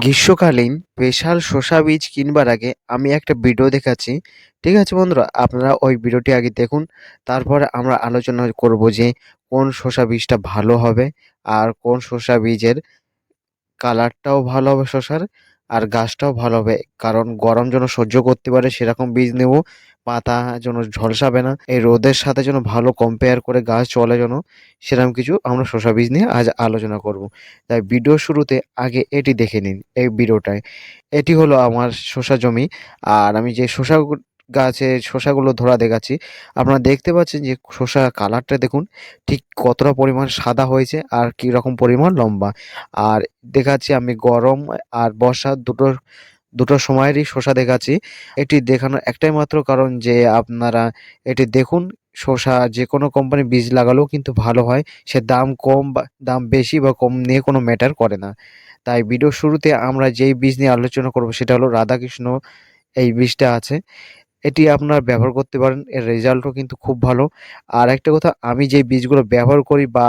গ্রীষ্মকালীন স্পেশাল শসা বীজ কিনবার আগে আমি একটা ভিডিও দেখাচ্ছি। ঠিক আছে বন্ধুরা, আপনারা ওই ভিডিওটি আগে দেখুন, তারপরে আমরা আলোচনা করব যে কোন শসা বীজটা ভালো হবে আর কোন শসা বীজের কালারটাও ভালো হবে শসার আর গাছটাও ভালো হবে। কারণ গরম যেন সহ্য করতে পারে সেরকম বীজ নেব। পাতা যেন ঝলসাবে না, এই রোদের সাথে যেন ভালো কম্পেয়ার করে গাছ চলে যেন সেরকম কিছু আমরা শসা বীজ নিয়ে আজ আলোচনা করব। তাই ভিডিও শুরুতে আগে এটি দেখে নিন, এই ভিডিওটায় এটি হলো আমার শসা জমি, আর আমি যে শসা গাছে শসাগুলো ধরা দেখাচ্ছি, আপনারা দেখতে পাচ্ছেন যে শসা কালারটা দেখুন, ঠিক কতটা পরিমাণ সাদা হয়েছে আর কী রকম পরিমাণ লম্বা। আর দেখাচ্ছি আমি গরম আর বর্ষা দুটো দুটো সময়েরই শসা দেখাচ্ছি। এটি দেখানোর একটাই মাত্র কারণ যে আপনারা এটি দেখুন, শসা যে কোনো কোম্পানি বীজ লাগালেও কিন্তু ভালো হয়। সে দাম কম বা, দাম বেশি বা কম নিয়ে কোনো ম্যাটার করে না। তাই ভিডিও শুরুতে আমরা যেই বীজ নিয়ে আলোচনা করব সেটা হলো রাধাকৃষ্ণ এই বীজটা আছে। এটি আপনার ব্যবহার করতে পারেন, এর রেজাল্টও কিন্তু খুব ভালো। আর একটা কথা, আমি যে বীজগুলো ব্যবহার করি বা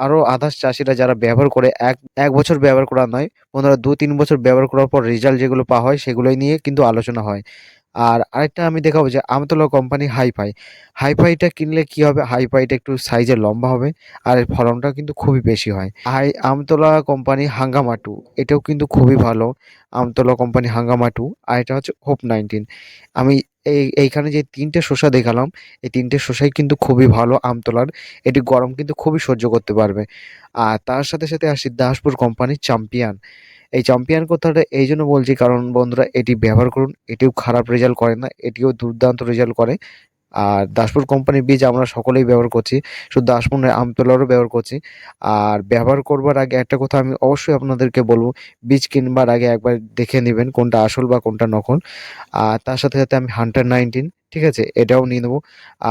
আরও আদার্স চাষিরা যারা ব্যবহার করে এক এক বছর ব্যবহার করা নয়, বন্ধুরা দু, তিন বছর ব্যবহার করার পর রেজাল্ট যেগুলো পাওয়া হয় সেগুলোই নিয়ে কিন্তু আলোচনা হয়। আর আরেকটা আমি দেখাবো যে আমতলা কোম্পানি হাইফাই হাইফাইটা কিনলে কি হবে? হাইফাইটা একটু সাইজে লম্বা হবে আর এর ফলনটা কিন্তু খুবই বেশি হয়। হাই আমতলা কোম্পানি হাঙ্গামাটু। এটাও কিন্তু খুবই ভালো। আমতলা কোম্পানি হাঙ্গামাটু। আর এটা হচ্ছে হোপ নাইনটিন আমি এই, এইখানে যে তিনটে শসা দেখালাম, এই তিনটে শসাই কিন্তু খুবই ভালো আমতলার। এটি গরম কিন্তু খুবই সহ্য করতে পারবে। আর তার সাথে সাথে আসি দাসপুর কোম্পানির চ্যাম্পিয়ন এই চ্যাম্পিয়ন কথাটা এই জন্য বলছি, কারণ বন্ধুরা এটি ব্যবহার করুন, এটিও খারাপ রেজাল্ট করে না, এটিও দুর্দান্ত রেজাল্ট করে। আর দাসপুর কোম্পানির বীজ আমরা সকলেই ব্যবহার করছি। শুধু দাসপুর নয় আমতলারও ব্যবহার করছি। আর ব্যবহার করবার আগে একটা কথা আমি অবশ্যই আপনাদেরকে বলব, বীজ কিনবার আগে একবার দেখে নেবেন কোনটা আসল বা কোনটা নকল। আর তার সাথে সাথে আমি হান্টার নাইনটিন ঠিক আছে? এটাও নিয়ে নেব।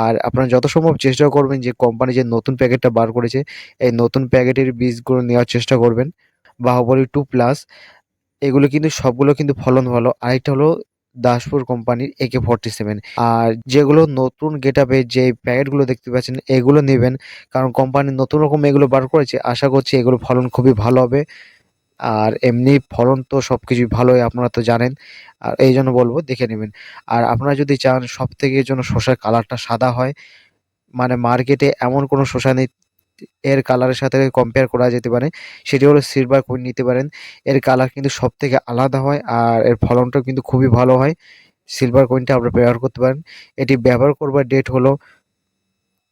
আর আপনারা যত সম্ভব চেষ্টা করবেন যে কোম্পানি যে নতুন প্যাকেটটা বার করেছে, এই নতুন প্যাকেটের বীজগুলো নেওয়ার চেষ্টা করবেন। বাহুবলী টু প্লাস এগুলো কিন্তু সবগুলো কিন্তু ফলন ভালো। আরেকটা হলো দাসপুর কোম্পানির একে ফর্টি সেভেন আর যেগুলো নতুন গেট আপে যে প্যাকেটগুলো দেখতে পাচ্ছেন, এগুলো নেবেন। কারণ কোম্পানি নতুন রকম এগুলো বার করেছে, আশা করছি এগুলো ফলন খুবই ভালো হবে। আর এমনি ফলন তো সব কিছুই ভালোই, আপনারা তো জানেন। আর এই জন্য বলব, দেখে নেবেন। আর আপনারা যদি চান সব থেকে যেন শসার কালারটা সাদা হয় মানে মার্কেটে এমন কোনো শসা নেই এর কালারের সাথে কম্পেয়ার করা যেতে পারে। সেটি হলো সিলভার কুইন নিতে পারেন। এর কালার কিন্তু সব থেকে আলাদা হয় আর এর ফলনটাও কিন্তু খুবই ভালো হয়। সিলভার কয়েনটা আপনারা ব্যবহার করতে পারেন। এটি ব্যবহার করবার ডেট হলো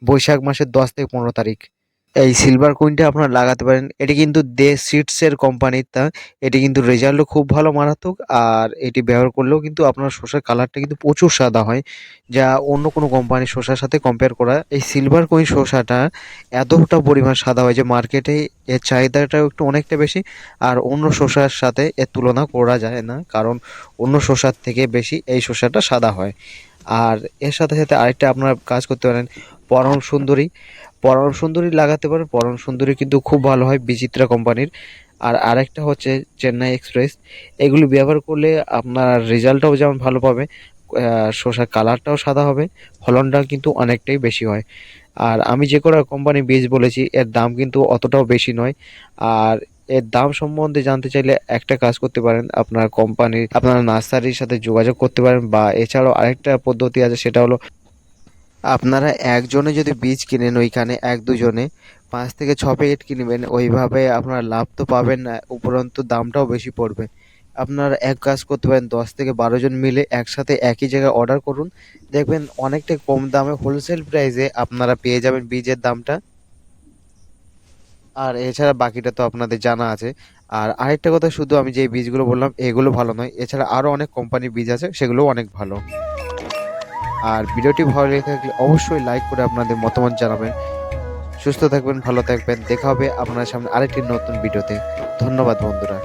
বৈশাখ মাসের দশ থেকে পনেরো তারিখ। এই সিলভার কুইনটা আপনারা লাগাতে পারেন। এটি কিন্তু দে সিডসের কোম্পানির তা। এটি কিন্তু রেজাল্টও খুব ভালো, মারাত্মক। আর এটি ব্যবহার করলেও কিন্তু আপনার শসার কালারটা কিন্তু প্রচুর সাদা হয়, যা অন্য কোনো কোম্পানির শসার সাথে কম্পেয়ার করা। এই সিলভার কুইন শসাটা এতটা পরিমাণ সাদা হয় যে মার্কেটে এর চাহিদাটাও একটু অনেকটা বেশি, আর অন্য শসার সাথে এর তুলনা করা যায় না, কারণ অন্য শসার থেকে বেশি এই শসাটা সাদা হয়। আর এর সাথে সাথে আরেকটা আপনারা কাজ করতে পারেন পরম সুন্দরী। পরম সুন্দরী লাগাতে পারেন পরম সুন্দরী কিন্তু খুব ভালো হয় বিচিত্রা কোম্পানির। আর আরেকটা হচ্ছে চেন্নাই এক্সপ্রেস। এগুলি ব্যবহার করলে আপনার রেজাল্টটাও যেমন ভালো পাবে শসার কালারটাও সাদা হবে, ফলনটাও কিন্তু অনেকটাই বেশি হয়। আর আমি যে কটা কোম্পানি বীজ বলেছি, এর দাম কিন্তু অতটাও বেশি নয়। আর এর দাম সম্বন্ধে জানতে চাইলে একটা কাজ করতে পারেন, আপনার কোম্পানির, আপনার নার্সারির সাথে যোগাযোগ করতে পারেন, বা এছাড়াও আরেকটা পদ্ধতি আছে, সেটা হলো আপনারা একজনে যদি বীজ কিনেন ওইখানে, এক দুজনে, পাঁচ থেকে ছ প্যাকেট কিনবেন, ওইভাবে আপনারা লাভ তো পাবেন না, উপরন্তু দামটাও বেশি পড়বে। আপনারা এক কাজ করতে পারেন, দশ থেকে বারো জন মিলে একসাথে একই জায়গায় অর্ডার করুন। দেখবেন অনেকটাই কম দামে হোলসেল প্রাইসে আপনারা পেয়ে যাবেন বীজের দামটা। আর এছাড়া বাকিটা তো আপনাদের জানা আছে। আর আরেকটা কথা শুধু আমি যে বীজগুলো বললাম, এগুলো ভালো নয়। এছাড়া আরও অনেক কোম্পানির বীজ আছে, সেগুলোও অনেক ভালো। আর ভিডিওটি ভালো লেগে থাকলে অবশ্যই লাইক করে আপনাদের মতামত জানাবেন। সুস্থ থাকবেন, ভালো থাকবেন। দেখা হবে আপনার সামনে আরেকটি নতুন ভিডিওতে। ধন্যবাদ বন্ধুরা।